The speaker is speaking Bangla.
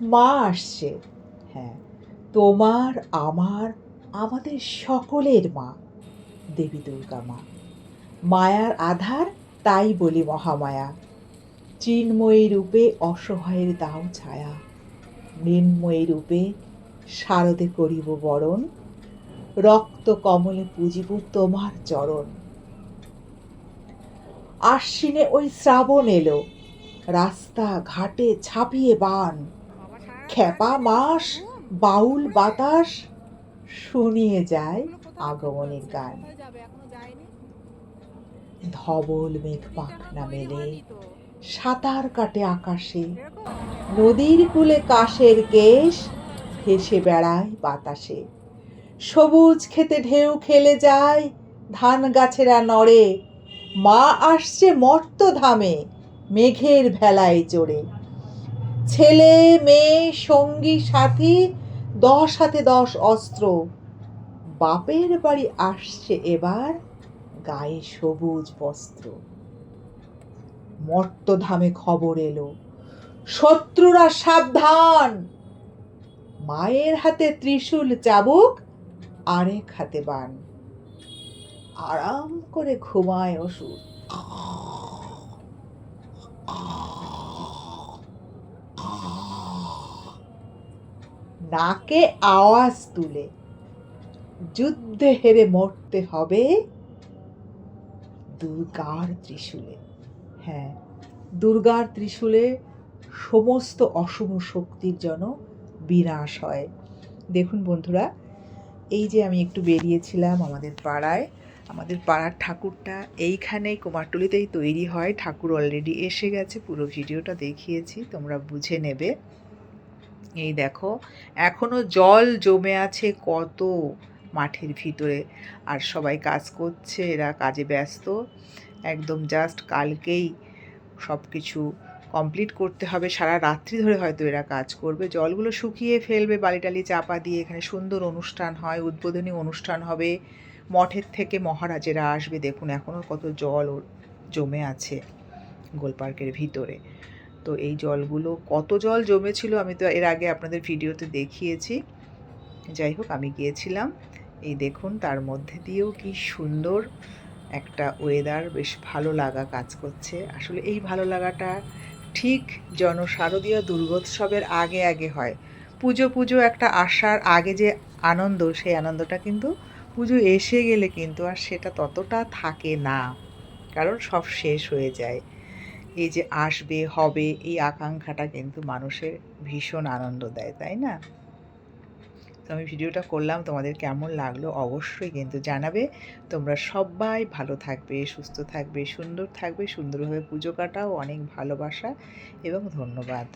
মা আসছে। হ্যাঁ তোমার, আমার, আমাদের সকলের মা, দেবী দুর্গা মা। মায়ার আধার, তাই বলি মহামায়া। চিন্ময়ী রূপে অসহায়ের দাও ছায়া। মৃন্ময়ী রূপে শারদে করিব বরণ। রক্ত কমলে পুজিব তোমার চরণ। আশ্বিনে ওই শ্রাবণ এলো। রাস্তা ঘাটে ছাপিয়ে বান। খেপা মাস, বাউল বাতাস শুনিয়ে যায় আগমনের গান। ধবল মেঘ পাখনা মেলে, সাঁতার কাটে আকাশে, নদীর কূলে কাশের কেশ ভেসে বেড়ায় বাতাসে। সবুজ খেতে ঢেউ খেলে যায় ধান গাছেরা নড়ে, মা আসছে মর্ত ধামে, মেঘের ভেলায় চড়ে। ছেলে, মেয়ে, সঙ্গী, সাথী, দশ হাতে দশ অস্ত্র। বাপের বাড়ি আসছে এবার গায়ে সবুজ বস্ত্র। মর্তধামে খবর এলো, শত্রুরা সাবধান। মায়ের হাতে ত্রিশূল চাবুক, আরেক হাতে বান। আরাম করে ঘুমায় অসুর। নাকে আওয়াজ তুলে, যুদ্ধে হেরে মরতে হবে? দুর্গার ত্রিশূলে। হ্যাঁ দুর্গার ত্রিশূলে সমস্ত অশুভ শক্তির যেন বিনাশ হয়। দেখুন বন্ধুরা, এই যে আমি একটু বেরিয়েছিলাম আমাদের পাড়ায়, আমাদের পাড়ার ঠাকুরটা এইখানেই কুমারটুলিতেই তৈরি হয়। ঠাকুর অলরেডি এসে গেছে, পুরো ভিডিওটা দেখিয়েছি, তোমরা বুঝে নেবে। এই দেখো, এখনও জল জমে আছে কত মাঠের ভিতরে। আর সবাই কাজ করছে, এরা কাজে ব্যস্ত। একদম জাস্ট কালকেই সব কিছু কমপ্লিট করতে হবে। সারা রাত্রি ধরে হয়তো এরা কাজ করবে। জলগুলো শুকিয়ে ফেলবে, বালিটালি চাপা দিয়ে এখানে সুন্দর অনুষ্ঠান হয়, উদ্বোধনী অনুষ্ঠান হবে। মঠের থেকে মহারাজেরা আসবে। দেখুন এখনও কত জল জমে আছে গোলপার্কের ভিতরে। তো এই জলগুলো কত জল জমেছিল আমি তো এর আগে আপনাদের ভিডিওতে দেখিয়েছি। যাই হোক, আমি গিয়েছিলাম। এই দেখুন, তার মধ্যে দিয়েও কি সুন্দর একটা ওয়েদার বেশ ভালো লাগা কাজ করছে। আসলে এই ভালো লাগাটা ঠিক জন শারদীয় দুর্গোৎসবের আগে আগে হয়। পুজো পুজো একটা আসার আগে যে আনন্দ, সেই আনন্দটা কিন্তু পুজো এসে গেলে কিন্তু আর সেটা ততটা থাকে না। কারণ সব শেষ হয়ে যায়। এই যে আসবে, হবে, এই আকাঙ্ক্ষাটা কিন্তু মানুষের ভীষণ আনন্দ দেয়, তাই না? তো আমি ভিডিওটা করলাম, তোমাদের কেমন লাগল অবশ্যই কিন্তু জানাবে। তোমরা সবাই ভালো থাকবে, সুস্থ থাকবে, সুন্দর থাকবে, সুন্দরভাবে পুজো কাটাও, অনেক ভালোবাসা এবং ধন্যবাদ।